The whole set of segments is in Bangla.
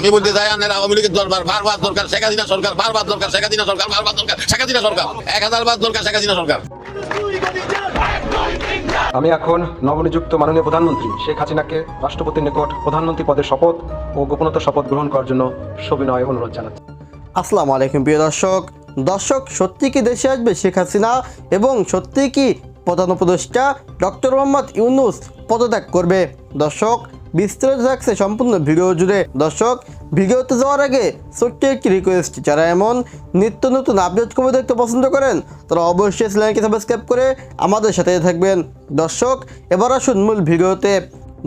আমি বলতে চাই আনের আওয়ামী লীগের দরবার বারবার দরকার শেখ হাসিনা সরকার বারবার দরকার শেখ হাসিনা সরকার বারবার দরকার শেখ হাসিনা সরকার এক হাজার বার দরকার শেখ হাসিনা সরকার। আমি এখন নবনিযুক্ত মাননীয় প্রধানমন্ত্রী শেখ হাসিনাকে রাষ্ট্রপতির নিকট প্রধানমন্ত্রী পদের শপথ ও গোপনতা শপথ গ্রহণ করার জন্য সবিনয় অনুরোধ জানাচ্ছি। আসসালামু আলাইকুম প্রিয় দর্শক। দর্শক সত্যি কি দেশে আসবে শেখ হাসিনা এবং সত্যি কি প্রধান উপদেষ্টা ডক্টর মোহাম্মদ ইউনুস পদত্যাগ করবে? দর্শক বিস্তারিত থাকছে সম্পূর্ণ ভিডিও জুড়ে। দর্শক, ভিডিওতে যাওয়ার আগে ছোট্ট একটি রিকোয়েস্ট যারা এমন নিত্য নতুন আপডেট খবর দেখতে পছন্দ করেন, তারা অবশ্যই চ্যানেলকে সাবস্ক্রাইব করে আমাদের সাথে থাকবেন। দর্শক, এবার আসুন মূল ভিডিওতে।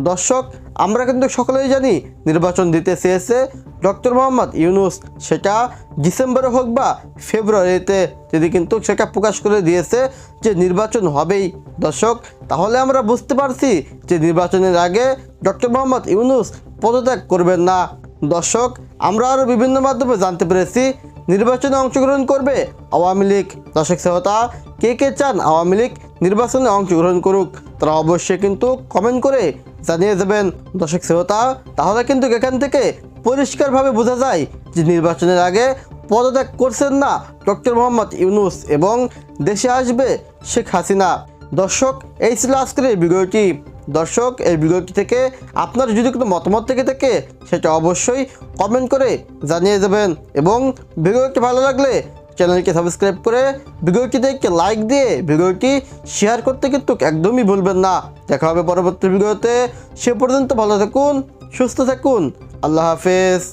দর্শক আমরা কিন্তু সকলেই জানি নির্বাচন দিতে চেয়েছে ডক্টর মোহাম্মদ ইউনুস। সেটা ডিসেম্বরে হোক বা ফেব্রুয়ারিতে, যদি কিন্তু সেটা প্রকাশ করে দিয়েছে যে নির্বাচন হবেই। দর্শক, তাহলে আমরা বুঝতে পারছি যে নির্বাচনের আগে ডক্টর মোহাম্মদ ইউনুস পদত্যাগ করবেন না। দর্শক, আমরা আরও বিভিন্ন মাধ্যমে জানতে পেরেছি নির্বাচনে অংশগ্রহণ করবে আওয়ামী লীগ। দর্শক, শ্রোতা, কে কে চান আওয়ামী লীগ নির্বাচনে অংশগ্রহণ করুক, তারা অবশ্যই কিন্তু কমেন্ট করে জানিয়ে দেবেন, দর্শক শ্রোতা, তাহলে কিন্তু এখান থেকে পরিষ্কারভাবে বোঝা যায় যে নির্বাচনের আগে পদত্যাগ করছেন না ডক্টর মোহাম্মদ ইউনুস এবং দেশে আসবে শেখ হাসিনা। দর্শক, এই ছিল আজকের এই ভিডিওটি। দর্শক, এই ভিডিওটি থেকে আপনার যদি কোনো মতামত থেকে থাকে, সেটা অবশ্যই কমেন্ট করে জানিয়ে দেবেন এবং ভিডিওটি ভালো লাগলে চ্যানেলকে সাবস্ক্রাইব করে ভিডিওটিতে একটি লাইক দিয়ে ভিডিওটি শেয়ার করতে কিন্তু একদমই ভুলবেন না। দেখা হবে পরবর্তী ভিডিওতে। সে পর্যন্ত ভালো থাকুন, সুস্থ থাকুন। আল্লাহ হাফেজ।